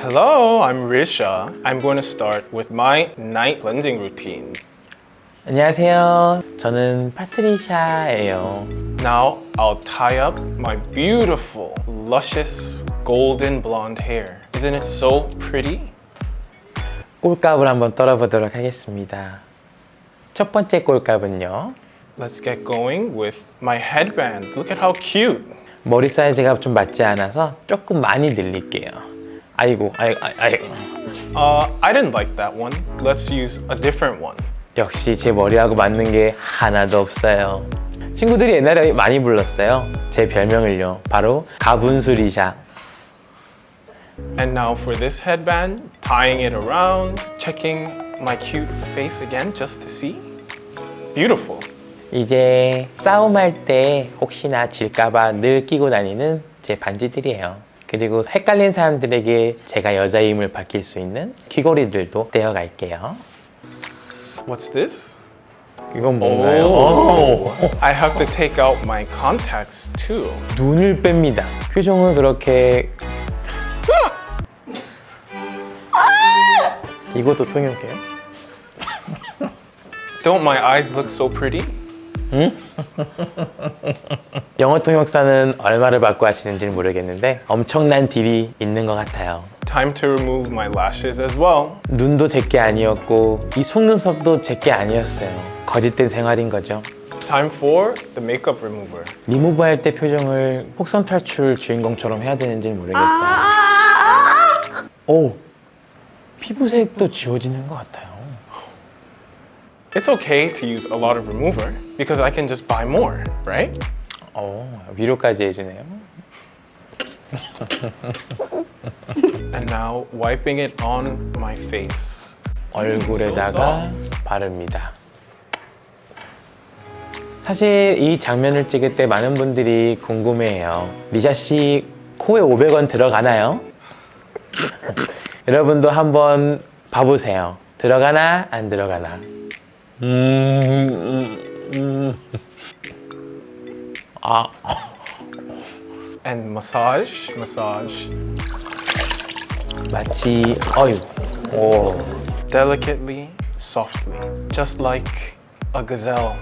Hello, I'm Risha. I'm going to start with my night cleansing routine. 안녕하세요. 저는 파트리샤예요. Now, I'll tie up my beautiful, luscious, golden blonde hair. Isn't it so pretty? 꼴값을 한번 떨어보도록 하겠습니다. 첫 번째 꼴값은요. Let's get going with my headband. Look at how cute. 머리 사이즈가 좀 맞지 않아서 조금 많이 늘릴게요. 아이고, 아이고, 아이고. Uh, I didn't like that one. Let's use a different one. 역시 제 머리하고 맞는 게 하나도 없어요. 친구들이 옛날에 많이 불렀어요. 제 별명을요. 바로 가분수리샤. And now for this headband, tying it around, checking my cute face again just to see. Beautiful. 이제 싸움할 때 혹시나 질까봐 늘 끼고 다니는 제 반지들이에요. 그리고 헷갈린 사람들에게 제가 여자임을 밝힐 수 있는 귀걸이들도 떼어갈게요. What's this? 이건 뭔가요? Oh. I have to take out my contacts too. 눈을 뺍니다. 표정은 그렇게 이것도 통역해요? Don't my eyes look so pretty? 영어 통역사는 얼마를 받고 하시는지는 모르겠는데 엄청난 딜이 있는 것 같아요. Time to remove my lashes as well. 눈도 제게 아니었고 이 속눈썹도 제게 아니었어요. 거짓된 생활인 거죠. Time for the makeup remover. 리무브 할 때 표정을 폭선 탈출 주인공처럼 해야 되는지는 모르겠어요. 오, 피부색도 지워지는 것 같아요. It's okay to use a lot of remover because I can just buy more, right? 오, 위로까지 해주네요. And now wiping it on my face. 얼굴에다가 바릅니다. 사실 이 장면을 찍을 때 많은 분들이 궁금해해요. 리샤 씨 코에 500원 들어가나요? 여러분도 한번 봐보세요. 들어가나 안 들어가나? 음, 음, 음. 아, And massage, massage 마치 어유, 오, delicately, softly, just like a gazelle.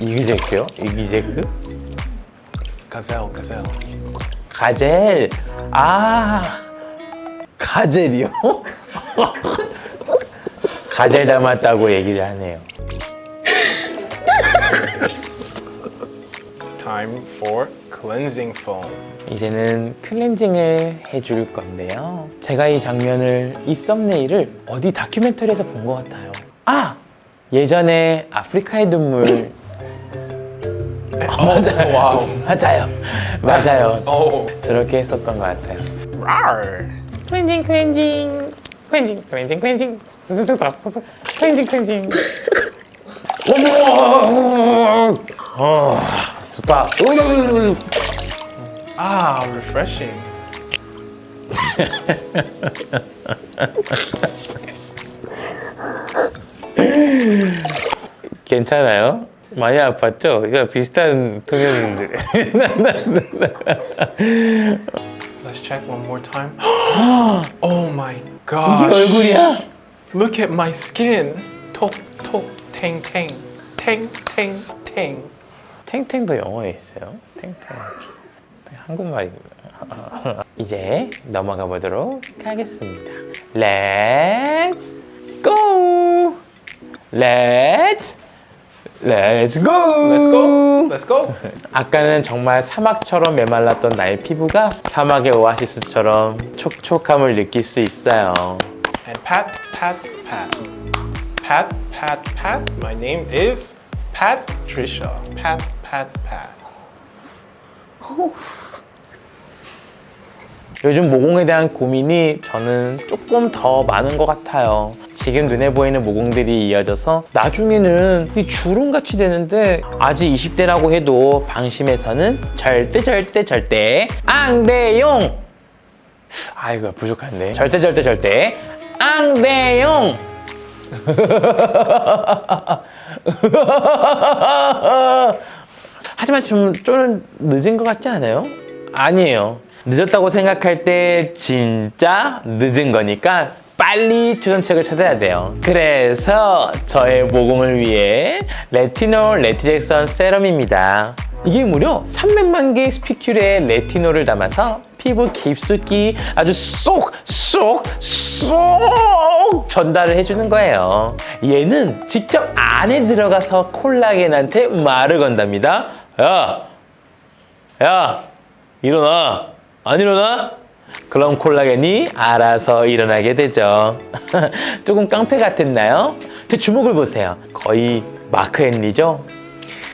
이기제크요? 이기제크? Gazelle, gazelle. 가젤. 아, 가젤이요? 가젤 닮았다고 얘기를 하네요. Time for cleansing foam. 이제는 클렌징을 해줄 건데요. 제가 이 장면을, 이 썸네일을 어디 다큐멘터리에서 본 것 같아요. 아! 예전에 아프리카의 눈물. Oh, wow. 맞아요. 맞아요. Oh, 저렇게 했었던 것 같아요. 클렌징, 클렌징. 클렌징, 클렌징, 클렌징. 클렌징, 클렌징. 어머! 어, 좋다. Ah, refreshing. 괜찮아요? 많이 아팠죠? 이거 비슷한 통역인데. Let's check one more time. oh my 이게 gosh. 얼굴이야? Look at my skin. Tang, tang, tang. 탱탱도 영어에 있어요. 탱탱. 한국말입니다. 이제 넘어가 보도록 하겠습니다. Let's go! Let's Let's go! Let's go. Let's go. 아까는 정말 사막처럼 메말랐던 나의 피부가 사막의 오아시스처럼 촉촉함을 느낄 수 있어요. And pat, pat, pat. Pat, pat, pat. My name is Patricia. Pat, pat, pat. 요즘 모공에 대한 고민이 저는 조금 더 많은 것 같아요. 지금 눈에 보이는 모공들이 이어져서 나중에는 이 주름같이 되는데 아직 20대라고 해도 방심해서는 절대 절대 절대 앙대용 아이고 부족한데 절대 절대 절대 앙대용 하지만 좀, 좀 늦은 것 같지 않아요? 아니에요. 늦었다고 생각할 때 진짜 늦은 거니까 빨리 추천책을 찾아야 돼요. 그래서 저의 모공을 위해 레티놀 레티젝선 세럼입니다. 이게 무려 300만 개의 스피큘에 레티놀을 담아서 피부 깊숙이 아주 쏙, 쏙, 쏙 전달을 해주는 거예요. 얘는 직접 안에 들어가서 콜라겐한테 말을 건답니다. 야, 야, 일어나. 안 일어나? 그럼 콜라겐이 알아서 일어나게 되죠. 조금 깡패 같았나요? 제 주먹을 보세요. 거의 마크 앤리죠?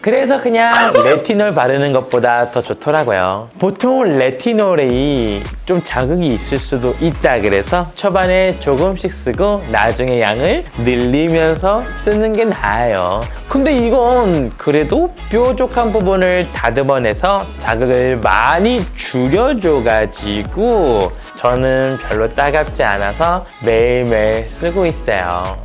그래서 그냥 레티놀 바르는 것보다 더 좋더라고요. 보통 레티놀이 좀 자극이 있을 수도 있다 그래서 초반에 조금씩 쓰고 나중에 양을 늘리면서 쓰는 게 나아요. 근데 이건 그래도 뾰족한 부분을 다듬어내서 자극을 많이 줄여줘가지고 저는 별로 따갑지 않아서 매일매일 쓰고 있어요.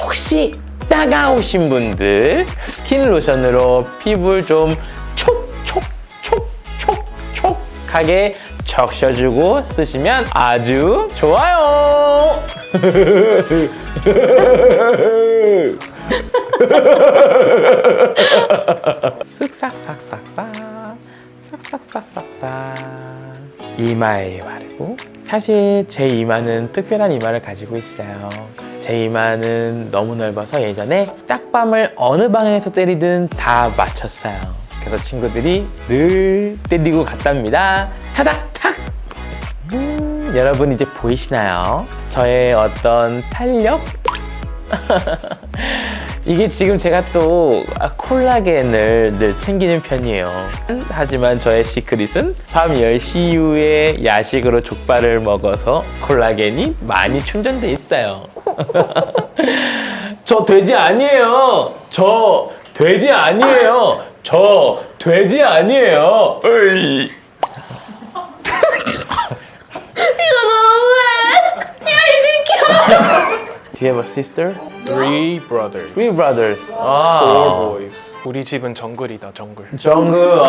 혹시 따가우신 분들 스킨 로션으로 피부를 좀 촉촉촉촉촉하게 적셔주고 쓰시면 아주 좋아요. 쓱싹싹싹싹 싹싹싹싹싹 이마에 바르고 사실 제 이마는 특별한 이마를 가지고 있어요 제 이마는 너무 넓어서 예전에 딱밤을 어느 방에서 때리든 다 맞췄어요 그래서 친구들이 늘 때리고 갔답니다 타닥탁 음, 여러분 이제 보이시나요? 저의 어떤 탄력? 이게 지금 제가 또 콜라겐을 늘 챙기는 편이에요. 하지만 저의 시크릿은 밤 10시 이후에 야식으로 족발을 먹어서 콜라겐이 많이 충전돼 있어요. 저 돼지 아니에요. 저 돼지 아니에요. 저 돼지 아니에요. 으이. 이거 너무해. 야, 이 새끼야. Do you have a sister? Three brothers, Three brothers. four 아. boys. 우리 집은 정글이다, 정글. 정글.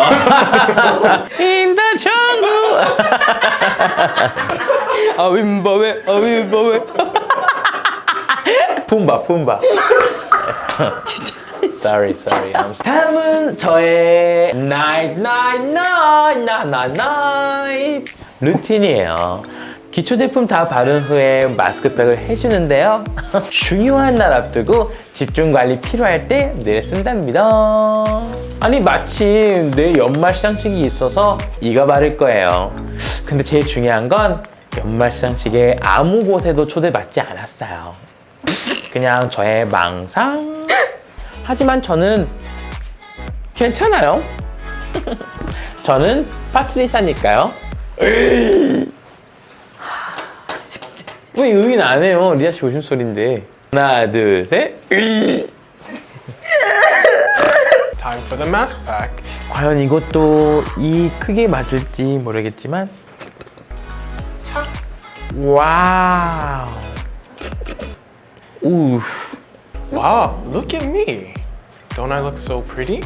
In the jungle. 아, 윈버웨, 아, 윈버웨. 품바 품바. sorry sorry. I'm sorry. 다음은 저의 night night night night night night 루틴이에요. 기초 제품 다 바른 후에 마스크팩을 해주는데요. 중요한 날 앞두고 집중 관리 필요할 때 늘 쓴답니다. 아니 마침 내 연말 시상식이 있어서 이거 바를 거예요. 근데 제일 중요한 건 연말 시상식에 아무 곳에도 초대받지 않았어요. 그냥 저의 망상. 하지만 저는 괜찮아요. 저는 파트리샤니까요. 왜 의인 안 해요? 리아 씨 조심소리인데. 하나, 둘, 셋. Time for the mask pack. 과연 이것도 이 크게 맞을지 모르겠지만. 착. 와우. 우. Wow, look at me. Don't I look so pretty?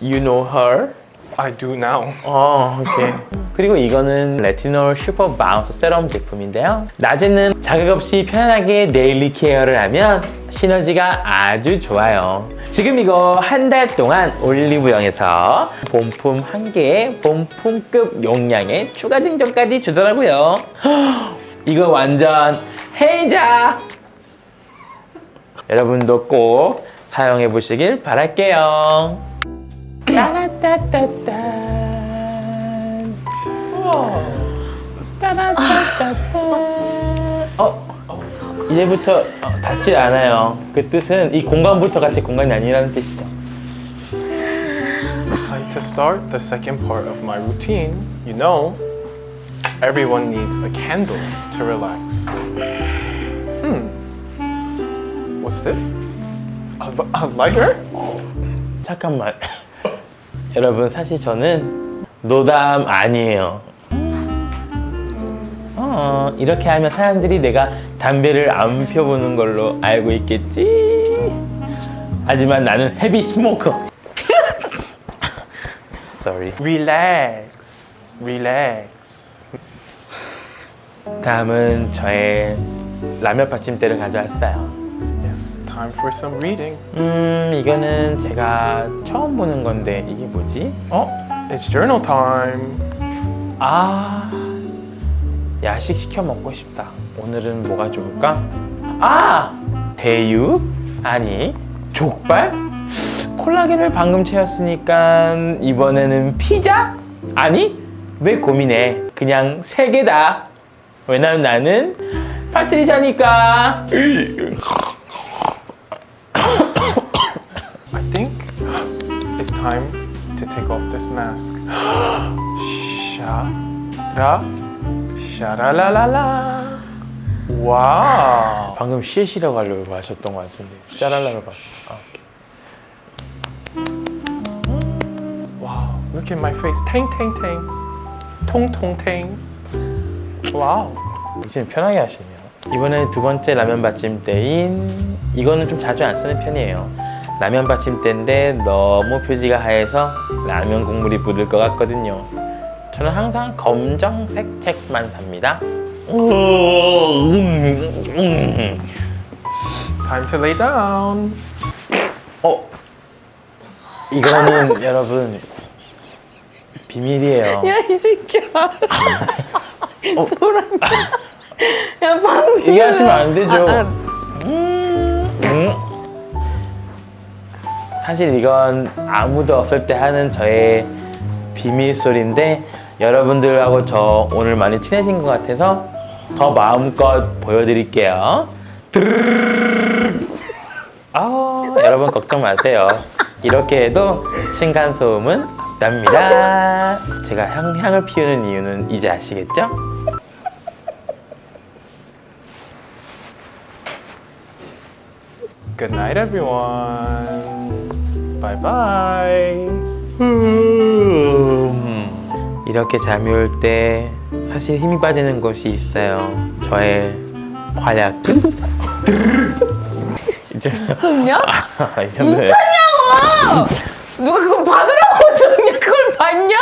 You know her? I do now. 어, 오케이. 그리고 이거는 레티놀 슈퍼 바운스 세럼 제품인데요. 낮에는 자극 없이 편안하게 데일리 케어를 하면 시너지가 아주 좋아요. 지금 이거 한 달 동안 올리브영에서 본품 한 개에 본품급 용량의 추가 증정까지 주더라고요. 이거 완전 해자! 여러분도 꼭 사용해 보시길 바랄게요. 따따따. 따라따따따. 어, 이제부터 어, 닿지 않아요. 그 뜻은 이 공간부터 같이 공간이 아니라는 뜻이죠. Time to start the second part of my routine. You know, everyone needs a candle to relax. Hmm. What's this? A, a lighter? 잠깐만. 여러분 사실 저는 노담 아니에요. 어, 이렇게 하면 사람들이 내가 담배를 안 펴보는 걸로 알고 있겠지. 하지만 나는 헤비 스모커. Sorry. Relax. Relax. 다음은 저의 라면 받침대를 가져왔어요. Time for some reading. 음, 이거는 제가 처음 보는 건데 이게 뭐지? 어? It's journal time. 아, 야식 시켜 먹고 싶다. 오늘은 뭐가 좋을까? 아, 대육? 아니, 족발? 콜라겐을 방금 채웠으니까 이번에는 피자? 아니, 왜 고민해? 그냥 세 개다. 왜냐면 나는 파트리샤니까. Time to take off this mask. Shara, sharalala. Wow. 방금 쉬시라고 하려고 하셨던 것 같은데. 봐. 아. Wow. Look at my face. Tong, tang. Wow. 이제는 편하게 하시네요. 이번에 두 번째 라면 받침대인 이거는 좀 자주 안 쓰는 편이에요. 라면 받침대인데 너무 표지가 하얘서 라면 국물이 묻을 것 같거든요. 저는 항상 검정색 책만 삽니다. Time to lay down. 어, 이거는 여러분 비밀이에요. 야 이 새끼야. 어. 돌아가. 야 방금. 얘기하시면 안 되죠. 아, 음. 사실 이건 아무도 없을 때 하는 저의 비밀 소리인데 여러분들하고 저 오늘 많이 친해진 것 같아서 더 마음껏 보여드릴게요. 아, 여러분 걱정 마세요. 이렇게 해도 층간 소음은 없답니다. 제가 향, 향을 피우는 이유는 이제 아시겠죠? Good night. Bye bye. 음, 이렇게 잠이 올 때 사실 힘이 빠지는 곳이 있어요. 저의 활약. 이제 좋냐? 이 정도예요. 미쳤냐고! 누가 그걸 받으라고 줬냐? 그걸 봤냐?